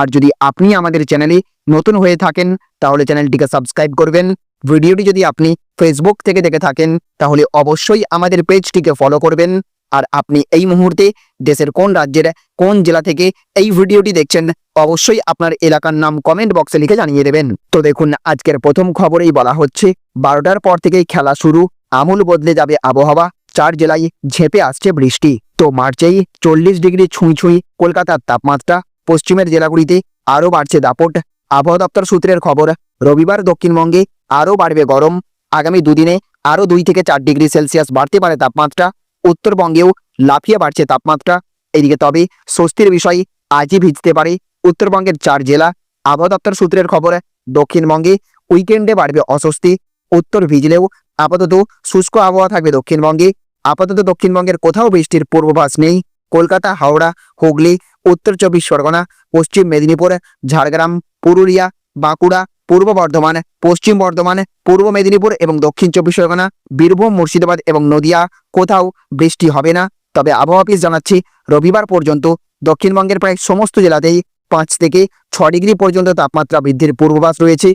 আর যদি আপনি আমাদের চ্যানেলে নতুন হয়ে থাকেন, তাহলে চ্যানেলটিকে সাবস্ক্রাইব করবেন। ভিডিওটি যদি আপনি ফেসবুক থেকে দেখে থাকেন, তাহলে অবশ্যই আমাদের পেজটিকে ফলো করবেন। আর আপনি এই মুহূর্তে দেশের কোন রাজ্যের, কোন জেলা থেকে এই ভিডিওটি দেখছেন, অবশ্যই আপনার এলাকার নাম কমেন্ট বক্সে লিখে জানিয়ে দেবেন। তো দেখুন, আজকের প্রথম খবরেই বলা হচ্ছে, বারোটার পর থেকেই খেলা শুরু, আমূল বদলে যাবে আবহাওয়া, চার জেলায় ঝেঁপে আসছে বৃষ্টি। তো মার্চেই চল্লিশ ডিগ্রি ছুঁই ছুঁই কলকাতার তাপমাত্রা পশ্চিমের জেলাগুলিতে আরও বাড়ছে দাপট। আবহাওয়া দপ্তর সূত্রের খবর, রবিবার দক্ষিণবঙ্গে আরও বাড়বে গরম। আগামী দুদিনে আরও দুই থেকে চার ডিগ্রি সেলসিয়াস বাড়তে পারে তাপমাত্রা। উত্তরবঙ্গেও লাফিয়ে বাড়ছে তাপমাত্রা। এদিকে তবে স্বস্তির বিষয় আজই ভিজতে পারে উত্তরবঙ্গের চার জেলা। আবহাওয়া দপ্তর সূত্রের খবর, দক্ষিণবঙ্গে উইকেন্ডে বাড়বে অস্বস্তি। উত্তর ভিজলেও আপাতত শুষ্ক আবহাওয়া থাকবে দক্ষিণবঙ্গে। আপাতত দক্ষিণবঙ্গের কোথাও বৃষ্টির পূর্বাভাস নেই। কলকাতা, হাওড়া, হুগলি উত্তর চব্বিশ পরগনা, পশ্চিম মেদিনীপুর, ঝাড়গ্রাম, পুরুলিয়া, বাঁকুড়া, পূর্ব বর্ধমান, পশ্চিম বর্ধমান, পূর্ব মেদিনীপুর এবং দক্ষিণ চব্বিশ পরগনা, বীরভূম, মুর্শিদাবাদ এবং নদিয়া। কোথাও বৃষ্টি হবে না, তবে আবহাওয়া অফিস জানাচ্ছি, রবিবার পর্যন্ত দক্ষিণবঙ্গের প্রায় সমস্ত জেলাতেই পাঁচ থেকে ছ ডিগ্রি পর্যন্ত তাপমাত্রা বৃদ্ধির পূর্বাভাস রয়েছে।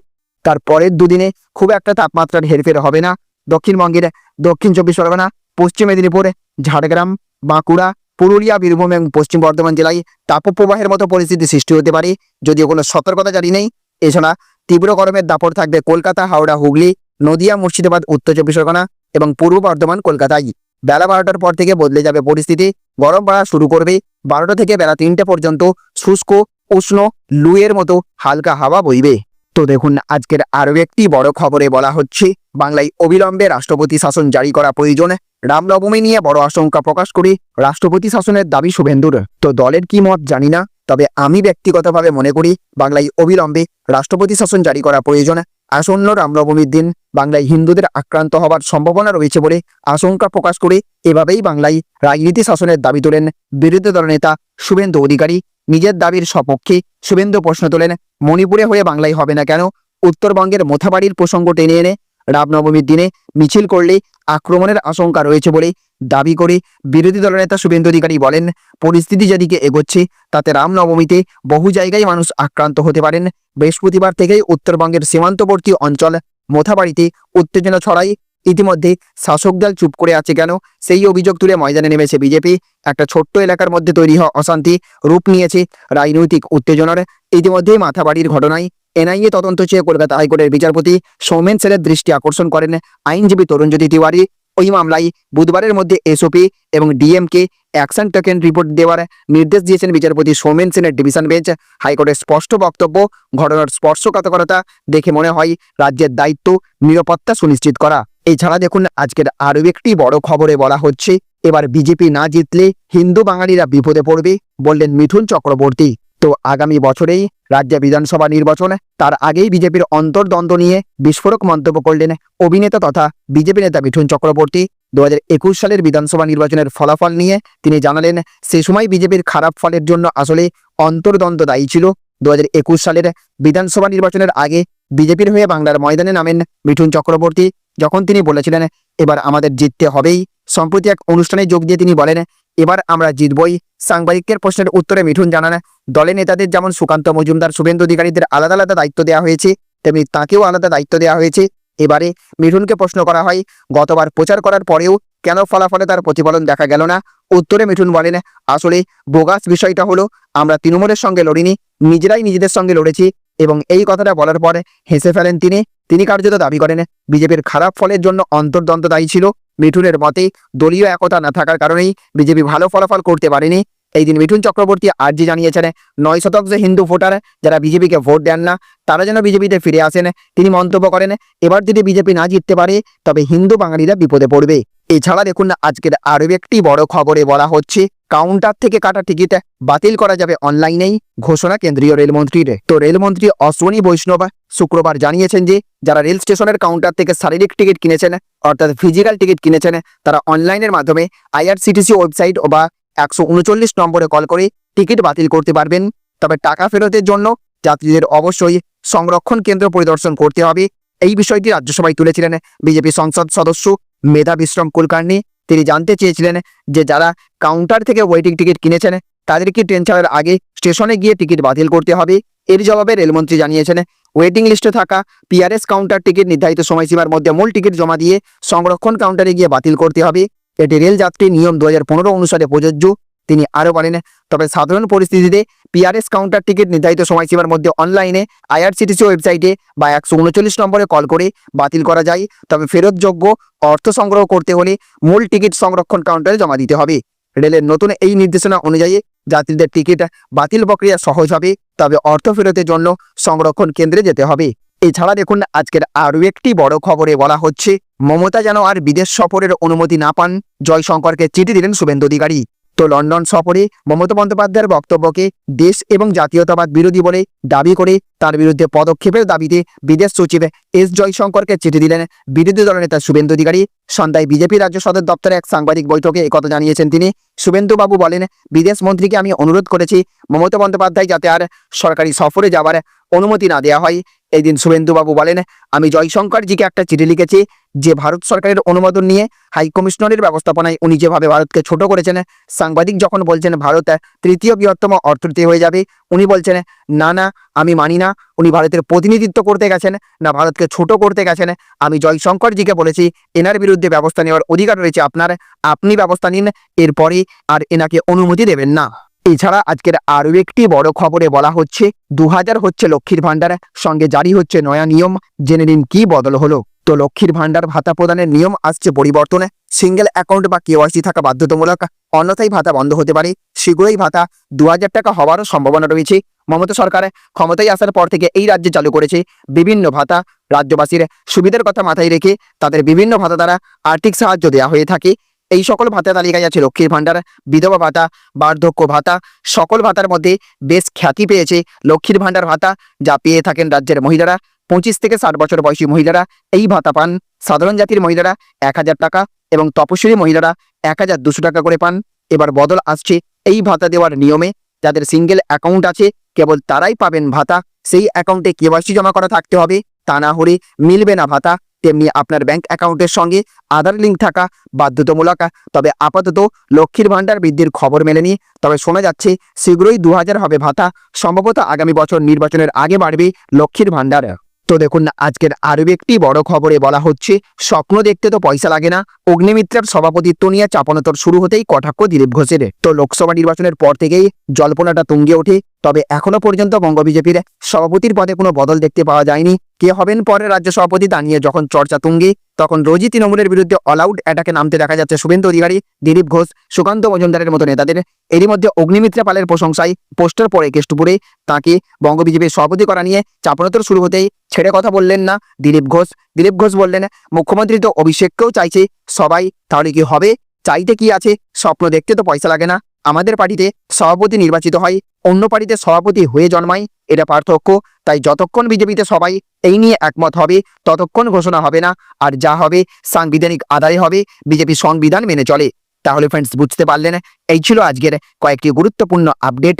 তার পরের দুদিনে খুব একটা তাপমাত্রার হেরফের হবে না। দক্ষিণবঙ্গের দক্ষিণ চব্বিশ পরগনা, পশ্চিম মেদিনীপুর, ঝাড়গ্রাম, বাঁকুড়া পুরুলিয়া, বীরভূম এবং পশ্চিম বর্ধমান জেলায় তাপপ্রবাহের মতো পরিস্থিতি সৃষ্টি হতে পারে। যদিও কোনো সতর্কতা জারি নেই, এছাড়া তীব্র গরমের দাপট থাকবে কলকাতা, হাওড়া, হুগলি, নদিয়া, মুর্শিদাবাদ, উত্তর চব্বিশ পরগনা এবং পূর্ব বর্ধমান কলকাতায়। বেলা বারোটার পর থেকে বদলে যাবে পরিস্থিতি। গরম বাড়া শুরু করবে বারোটা থেকে বেলা তিনটে পর্যন্ত শুষ্ক, উষ্ণ, লুয়ের মতো হালকা হাওয়া বইবে। তো দেখুন, আজকের আরও একটি বড় খবরে বলা হচ্ছে, বাংলায় অবিলম্বে রাষ্ট্রপতি শাসন জারি করা প্রয়োজন। রামনবমী নিয়ে বড় আশঙ্কা প্রকাশ করে রাষ্ট্রপতি শাসনের দাবি শুভেন্দুর। তো দলের কি মত জানি না, তবে আমি ব্যক্তিগতভাবে মনে করি, বাংলায় অবিলম্বে রাষ্ট্রপতি শাসন জারি করা প্রয়োজন। আসন্ন রামনবমীর দিন বাংলায় হিন্দুদের আক্রান্ত হবার সম্ভাবনা রয়েছে বলে আশঙ্কা প্রকাশ করে এভাবেই বাংলায় রাজনীতি শাসনের দাবি তোলেন বিরোধী দলনেতা শুভেন্দু অধিকারী। নিজের দাবির সপক্ষে শুভেন্দু প্রশ্ন তোলেন, মণিপুরে হয়ে বাংলায় হবে না কেন? উত্তরবঙ্গের মোথাবাড়ির প্রসঙ্গ টেনে এনে রামনবমীর দিনে মিছিল করলে আক্রমণের আশঙ্কা রয়েছে বলে দাবি করে বিরোধী দলনেতা শুভেন্দু অধিকারী বলেন, পরিস্থিতি যেদিকে এগোচ্ছে, তাতে রামনবমীতে বহু জায়গায় মানুষ আক্রান্ত হতে পারেন। বৃহস্পতিবার থেকেই উত্তরবঙ্গের সীমান্তবর্তী অঞ্চল মোথাবাড়িতে উত্তেজনা ছড়ায়। ইতিমধ্যে শাসক দল চুপ করে আছে কেন? সেই অভিযোগ তুলে ময়দানে নেমেছে বিজেপি। একটা ছোট্ট এলাকার মধ্যে তৈরি হওয়া অশান্তি রূপ নিয়েছে রাজনৈতিক উত্তেজনার। ইতিমধ্যেই মাথাবাড়ির ঘটনায় এনআইএ তদন্ত চেয়ে কলকাতা হাইকোর্টের বিচারপতি সৌমেন সেনের দৃষ্টি আকর্ষণ করেন আইনজীবী তরুণজ্যোতি তিওয়ারি। ওই মামলায় বুধবারের মধ্যে এসওপি এবং ডিএমকে অ্যাকশন টেকেন রিপোর্ট দেওয়ার নির্দেশ দিয়েছেন বিচারপতি সৌমেন সেনের ডিভিশন বেঞ্চ। হাইকোর্টের স্পষ্ট বক্তব্য, ঘটনার স্পর্শকাতরতা দেখে মনে হয় রাজ্যের দায়িত্ব, নিরাপত্তা সুনিশ্চিত করা। এছাড়া দেখুন, আজকের আরও একটি বড় খবরে বলা হচ্ছে, এবার বিজেপি না জিতলে হিন্দু বাঙালিরা বিপদে পড়বে বললেন মিঠুন চক্রবর্তী। তো আগামী বছরেই রাজ্য বিধানসভা নির্বাচন, তার আগেই বিজেপির অন্তর্দ্বন্দ্ব নিয়ে বিস্ফোরক মন্তব্য করলেন অভিনেতা তথা বিজেপি নেতা মিঠুন চক্রবর্তী। দু হাজার একুশ সালের বিধানসভা নির্বাচনের ফলাফল নিয়ে তিনি জানালেন, সে সময় বিজেপির খারাপ ফলের জন্য আসলে অন্তর্দ্বন্দ্ব দায়ী ছিল। দু হাজার একুশ সালের বিধানসভা নির্বাচনের আগে বিজেপির হয়ে বাংলার ময়দানে নামেন মিঠুন চক্রবর্তী। যখন তিনি বলেছিলেন, এবার আমাদের জিততে হবেই। সম্প্রতি এক অনুষ্ঠানে যোগ দিয়ে তিনি বলেন, এবার আমরা জিতবই। সাংবাদিকের প্রশ্নের উত্তরে মিঠুন জানান, দলের নেতাদের যেমন সুকান্ত মজুমদার, শুভেন্দু অধিকারীদের আলাদা আলাদা দায়িত্ব দেওয়া হয়েছে, তেমনি তাকেও আলাদা দায়িত্ব দেওয়া হয়েছে। এবারে মিঠুনকে প্রশ্ন করা হয়, গতবার প্রচার করার পরেও কেন ফলাফলে তার প্রতিফলন দেখা গেল না? উত্তরে মিঠুন বলেন, আসলে বোগাস বিষয়টা হলো, আমরা তৃণমূলের সঙ্গে লড়িনি, নিজেরাই নিজেদের সঙ্গে লড়েছি। এবং এই কথাটা বলার পরে হেসে ফেলেন তিনি। তিনি কার্যত দাবি করেন, বিজেপির খারাপ ফলের জন্য অন্তর্দ্বন্দ্ব দায়ী ছিল। মিঠুনের মতে, দলীয় একতা না থাকার কারণেই বিজেপি ভালো ফলাফল করতে পারেনি। এই দিন মিঠুন চক্রবর্তী আর্জি জানিয়েছেন, নয় শতাংশ হিন্দু ভোটার যারা বিজেপিকে ভোট দেন না, তারা যেন বিজেপিতে ফিরে আসেন। তিনি মন্তব্য করেন, এবার যদি বিজেপি না জিততে পারে, তবে হিন্দু বাঙালিরা বিপদে পড়বে। এছাড়া দেখুন না, আজকের আরও একটি বড় খবরে বলা হচ্ছে কাউন্টার থেকে কাটা টিকিট বাতিল করা যাবে অনলাইনেই ঘোষণা কেন্দ্রীয় রেলমন্ত্রীর। তো রেলমন্ত্রী অশ্বিনী বৈষ্ণব শুক্রবার জানিয়েছেন যে, যারা রেল স্টেশনের কাউন্টার থেকে শারীরিক টিকিট কিনেছেন, অর্থাৎ ফিজিক্যাল টিকিট কিনেছেন, তারা অনলাইনের মাধ্যমে আইআরসিটিসি ওয়েবসাইট বা একশো উনচল্লিশ নম্বরে কল করে টিকিট বাতিল করতে পারবেন। তবে টাকা ফেরতের জন্য যাত্রীদের অবশ্যই সংরক্ষণ কেন্দ্র পরিদর্শন করতে হবে। এই বিষয়টি রাজ্যসভায় তুলেছিলেন বিজেপি সংসদ সদস্য মেধা বিশ্রম কুলকার্নি। তিনি জানতে চেয়েছিলেন যে যারা কাউন্টার থেকে ওয়েটিং টিকিট কিনেছেন, তাদেরকে ট্রেন ছাড়ার আগে স্টেশনে গিয়ে টিকিট বাতিল করতে হবে। এর জবাবে রেলমন্ত্রী জানিয়েছেন ওয়েটিং লিস্টে থাকা পিআরএস কাউন্টার টিকিট নির্ধারিত সময়সীমার মধ্যে মূল টিকিট জমা দিয়ে সংরক্ষণ কাউন্টারে গিয়ে বাতিল করতে হবে। এটি রেল যাত্রী নিয়ম দু হাজার পনেরো অনুসারে প্রযোজ্য। তিনি আরও বলেন, তবে সাধারণ পরিস্থিতিতে পিআরএস কাউন্টার টিকিট নির্ধারিত সময়সীমার মধ্যে অনলাইনে আইআরসিটিসি ওয়েবসাইটে বা একশো উনচল্লিশ নম্বরে কল করে বাতিল করা যায়। তবে ফেরতযোগ্য অর্থ সংগ্রহ করতে হলে মূল টিকিট সংরক্ষণ কাউন্টারে জমা দিতে হবে। রেলের নতুন এই নির্দেশনা অনুযায়ী যাত্রীদের টিকিট বাতিল প্রক্রিয়া সহজ হবে, তবে অর্থ ফেরতের জন্য সংরক্ষণ কেন্দ্রে যেতে হবে। এছাড়া দেখুন, আজকের আরও একটি বড় খবরে বলা হচ্ছে, মমতা যেন আর বিদেশ সফরের অনুমতি না পান। জয়শঙ্করকে চিঠি দিলেন শুভেন্দু অধিকারী। তো লন্ডন সফরে মমতা বন্দ্যোপাধ্যায়ের বক্তব্যকে দেশ এবং জাতীয়তাবাদ বিরোধী বলে দাবি করে তার বিরুদ্ধে পদক্ষেপের দাবিতে বিদেশ সচিব এস জয়শঙ্করকে চিঠি দিলেন বিরোধী দলনেতা শুভেন্দু অধিকারী। সন্ধ্যায় বিজেপি রাজ্য সদর দপ্তরে এক সাংবাদিক বৈঠকে একথা জানিয়েছেন তিনি। শুভেন্দুবাবু বলেন, বিদেশ মন্ত্রীকে আমি অনুরোধ করেছি, মমতা বন্দ্যোপাধ্যায় যাতে আর সরকারি সফরে যাওয়ার অনুমতি না দেওয়া হয়। এই দিন শুভেন্দুবাবু বলেন, আমি জয়শঙ্করজিকে একটা চিঠি লিখেছি যে ভারত সরকারের অনুমোদন নিয়ে হাই কমিশনারের ব্যবস্থাপনায় উনি যেভাবে ভারতকে ছোট করেছেন, সাংবাদিক যখন বলছেন, ভারত তৃতীয় বৃহত্তম অর্থনীতি হয়ে যাবে উনি বলছেন, না না, আমি মানি না। উনি ভারতের প্রতিনিধিত্ব করতে গেছেন, না, ভারতকে ছোট করতে গেছেন। আমি জয়শঙ্করজিকে বলেছি, এনার বিরুদ্ধে ব্যবস্থা নেওয়ার অধিকার রয়েছে আপনার, আপনি ব্যবস্থা নিন এরপরে আর এনাকে অনুমতি দেবেন না। এছাড়া আজকের আরও একটি বড় খবরে বলা হচ্ছে দু হাজার হচ্ছে লক্ষ্মীর ভাণ্ডার, সঙ্গে জারি হচ্ছে নয়া নিয়ম, জেনে নিন কি বদল হলো। তো লক্ষ্মীর ভাণ্ডার ভাতা প্রদানের নিয়ম আসছে পরিবর্তনে। সিঙ্গেল অ্যাকাউন্ট বা কেওয়াইসি থাকা বাধ্যতামূলক। অন্যথায় ভাতা বন্ধ হতে পারে। শীঘ্রই ভাতা দু হাজার টাকা হওয়ারও সম্ভাবনা রয়েছে। মমতা সরকার ক্ষমতায় আসার পর থেকে এই রাজ্যে চালু করেছে বিভিন্ন ভাতা। রাজ্যবাসীর সুবিধার কথা মাথায় রেখে তাদের বিভিন্ন ভাতা দ্বারা আর্থিক সাহায্য দেওয়া হয়ে থাকে। এই সকল ভাতা তালিকায় আছে লক্ষ্মীর ভাণ্ডার, বিধবা ভাতা, বার্ধক্য ভাতা। সকল ভাতার মধ্যে বেশ খ্যাতি পেয়েছে লক্ষ্মীর ভাণ্ডার ভাতা যা পেয়ে থাকেন রাজ্যের মহিলারা। পঁচিশ থেকে ষাট বছর বয়সী মহিলারা এই ভাতা পান। সাধারণ জাতির মহিলারা এক হাজার টাকা এবং তপশিলি মহিলারা এক হাজার দুশো টাকা করে পান। এবার বদল আসছে এই ভাতা দেওয়ার নিয়মে। যাদের সিঙ্গেল অ্যাকাউন্ট আছে, কেবল তারাই পাবেন ভাতা। সেই অ্যাকাউন্টে কেওয়াইসি জমা করা থাকতে হবে। তা না হলে মিলবে না ভাতা। তেমনি আপনার ব্যাংক অ্যাকাউন্টের সঙ্গে আধার লিঙ্ক থাকা বাধ্যতামূলক। তবে আপাতত লক্ষ্মীর ভাণ্ডার বৃদ্ধির খবর মেলেনি। তবে শোনা যাচ্ছে, শীঘ্রই দু হাজার হবে ভাতা। সম্ভবত আগামী বছর নির্বাচনের আগে বাড়বে লক্ষ্মীর ভাণ্ডার। তো দেখুন না আজকের আরও একটি বড় খবরে বলা হচ্ছে, স্বপ্ন দেখতে তো পয়সা লাগে না। অগ্নিমিত্রার সভাপতিত্ব নিয়ে চাপানোতর শুরু হতেই কটাক্ষ দিলীপ ঘোষের। তো লোকসভা নির্বাচনের পর থেকেই জল্পনাটা তুঙ্গে ওঠে। তবে এখনও পর্যন্ত বঙ্গ বিজেপির সভাপতির পদে কোনো বদল দেখতে পাওয়া যায়নি। কে হবেন পরে রাজ্য সভাপতি তা নিয়ে যখন চর্চা তুঙ্গে, তখন রোজই তৃণমূলের বিরুদ্ধে অল আউট অ্যাটাকে নামতে দেখা যাচ্ছে শুভেন্দু অধিকারী, দিলীপ ঘোষ, সুকান্ত মজুমদারের মতো নেতাদের। এরই মধ্যে অগ্নিমিত্রা পালের প্রশংসায় পোস্টার পড়ে কেষ্টপুরে। তাকে বঙ্গ বিজেপির সভাপতি করা নিয়ে চাপনোত্তর শুরু হতেই ছেড়ে কথা বললেন না দিলীপ ঘোষ। দিলীপ ঘোষ বললেন, মুখ্যমন্ত্রী তো অভিষেককেও চাইছে সবাই, তাহলে কি হবে? চাইতে কি আছে? স্বপ্ন দেখতে তো পয়সা লাগে না। আমাদের পার্টিতে সভাপতি নির্বাচিত হয়, অন্য পার্টিতে সভাপতি হয়ে জন্মায়, এটা পার্থক্য। তাই যতক্ষণ বিজেপিতে সবাই এই নিয়ে একমত হবে, ততক্ষণ ঘোষণা হবে না। আর যা হবে, সাংবিধানিক আদায় হবে, বিজেপি সংবিধান মেনে চলে। তাহলে ফ্রেন্ডস বুঝতে পারলেন? এই ছিল আজকের কয়েকটি গুরুত্বপূর্ণ আপডেট